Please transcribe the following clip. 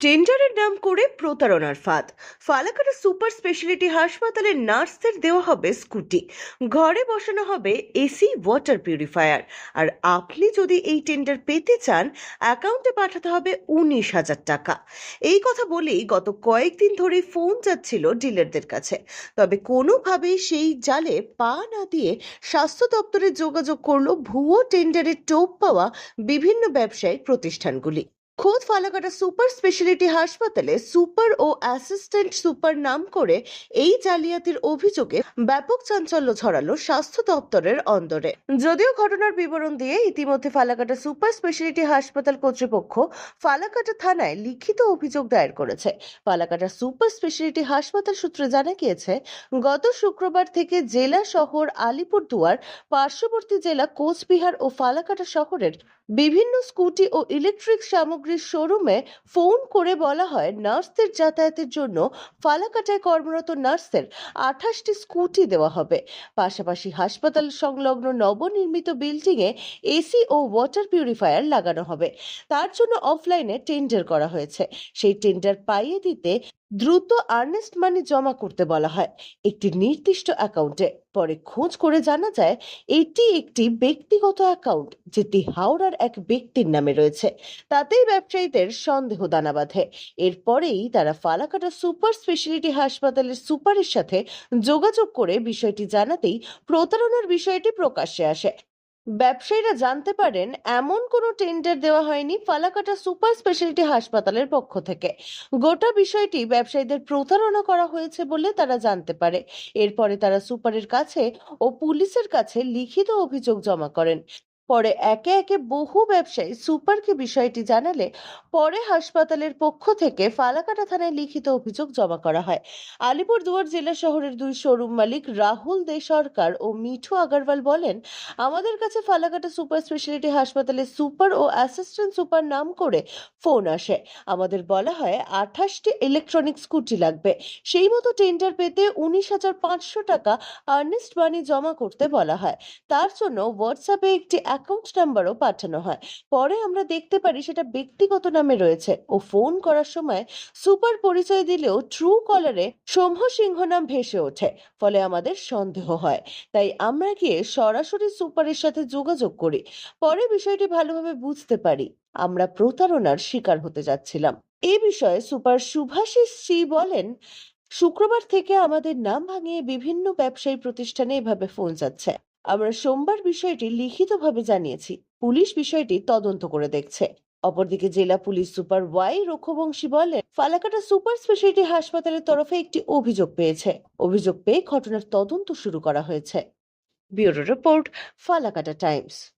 টেন্ডারের নাম করে প্রতারণার ফাঁদ। ফালাকাটা সুপার স্পেশালিটি হাসপাতালের নার্সদের দেওয়া হবে স্কুটি। ঘরে বসানো হবে এসি, ওয়াটার পিউরিফায়ার। আর আপনি যদি এই টেন্ডার পেতে চান, অ্যাকাউন্টে পাঠাতে হবে উনিশ হাজার টাকা। এই কথা বলেই গত কয়েকদিন ধরে ফোন যাচ্ছিল ডিলারদের কাছে। তবে কোনোভাবেই সেই জালে পা না দিয়ে স্বাস্থ্য দপ্তরে যোগাযোগ করল ভুয়ো টেন্ডারের টোপ পাওয়া বিভিন্ন ব্যবসায়িক প্রতিষ্ঠানগুলি। খোদ ফালাকাটা সুপার স্পেশালিটি হাসপাতালে সুপার ও অ্যাসিস্ট্যান্ট সুপার নাম করে এই জালিয়াতির অভিযোগে ব্যাপক চাঞ্চল্য ছড়ালো স্বাস্থ্য দপ্তরের অন্দরে। যদিও ঘটনার বিবরণ দিয়ে ইতিমধ্যে ফালাকাটা সুপার স্পেশালিটি হাসপাতাল কর্তৃপক্ষ ফালাকাটা থানায় লিখিত অভিযোগ দায়ের করেছে। ফালাকাটা সুপার স্পেশালিটি হাসপাতাল সূত্রে জানা গিয়েছে, গত শুক্রবার থেকে জেলা শহর আলিপুরদুয়ার, পার্শ্ববর্তী জেলা কোচবিহার ও ফালাকাটা শহরের বিভিন্ন স্কুটি ও ইলেকট্রিক সামগ্রীর শোরুমে ফোন করে বলা হয় নার্সদের যাতায়াতের জন্য ফালাকাটায় কর্মরত নার্সদের আঠাশটি স্কুটি দেওয়া হবে। পাশাপাশি হাসপাতাল সংলগ্ন নবনির্মিত বিল্ডিংয়ে এসি ও ওয়াটার পিউরিফায়ার লাগানো হবে। তার জন্য অফলাইনে টেন্ডার করা হয়েছে। সেই টেন্ডার পাইয়ে দিতে দ্রুত আর্নেস্ট মানি জমা করতে বলা হয়। একটি নির্দিষ্ট অ্যাকাউন্টে পরে খোঁজ করে জানা যায়, এটি একটি ব্যক্তিগত অ্যাকাউন্ট যেটি হাওড়ার এক ব্যক্তির নামে রয়েছে। তাতেই ব্যবসায়ীদের সন্দেহ দানা বাঁধে। এরপরেই তারা ফালাকাটা সুপার স্পেশালিটি হাসপাতালের সুপারের সাথে যোগাযোগ করে বিষয়টি জানাতেই প্রতারণার বিষয়টি প্রকাশ্যে আসে। ব্যবসায়ীরা জানতে পারেন, এমন কোনো টেন্ডার দেওয়া হয়নি ফালাকাটা সুপার স্পেশালিটি হাসপাতালের পক্ষ থেকে। গোটা বিষয়টি ব্যবসায়ীদের প্রতারণা করা হয়েছে বলে তারা জানতে পারে। এরপরে তারা সুপারের কাছে ও পুলিশের কাছে লিখিত অভিযোগ জমা করেন। পরে একে একে বহু ব্যবসায়ী সুপারকে বিষয়টি জানালে পরে হাসপাতালের পক্ষ থেকে ফালাকাটা থানায় লিখিত অভিযোগ জমা করা হয়। আলিপুরদুয়ার জেলা শহরের দুই শোরুম মালিক রাহুল দে সরকার ও মিঠু আগারওয়াল বলেন, আমাদের কাছে ফালাকাটা সুপার স্পেশালিটি হাসপাতালে সুপার ও অ্যাসিস্ট্যান্ট সুপার নাম করে ফোন আসে। আমাদের বলা হয় আঠাশটি ইলেকট্রনিক স্কুটি লাগবে। সেই মতো টেন্ডার পেতে উনিশ হাজার পাঁচশো টাকা আর্নেস্ট মানি জমা করতে বলা হয়। তার জন্য হোয়াটসঅ্যাপে একটি অ্যাকাউন্ট নাম্বারও পাঠানো হয়। পরে আমরা দেখতে পারি সেটা ব্যক্তিগত নামে রয়েছে। ও ফোন করার সময় সুপার পরিচয় দিলেও ট্রু কলারে সৌম্য সিংহ নাম ভেসে ওঠে, ফলে আমাদের সন্দেহ হয়। তাই আমরা গিয়ে সরাসরি সুপারের সাথে যোগাযোগ করি। পরে বিষয়টি ভালোভাবে বুঝতে পারি। আমরা প্রতারণার শিকার হতে যাচ্ছিলাম। এ বিষয়ে সুপার সুভাষিস সি বলেন, শুক্রবার থেকে আমাদের নাম ভাঙিয়ে বিভিন্ন ব্যবসায়ী প্রতিষ্ঠানে এভাবে ফোন যাচ্ছে। আমরা সোমবার বিষয়টি লিখিতভাবে জানিয়েছি। পুলিশ বিষয়টি তদন্ত করে দেখছে। অপরদিকে জেলা পুলিশ সুপার ওয়াই রক্ষবংশী বলেন, ফালাকাটা সুপার স্পেশালিটি হাসপাতালের তরফে একটি অভিযোগ পেয়েছে। অভিযোগ পেয়ে ঘটনার তদন্ত শুরু করা হয়েছে। Bureau report, Falakata Times.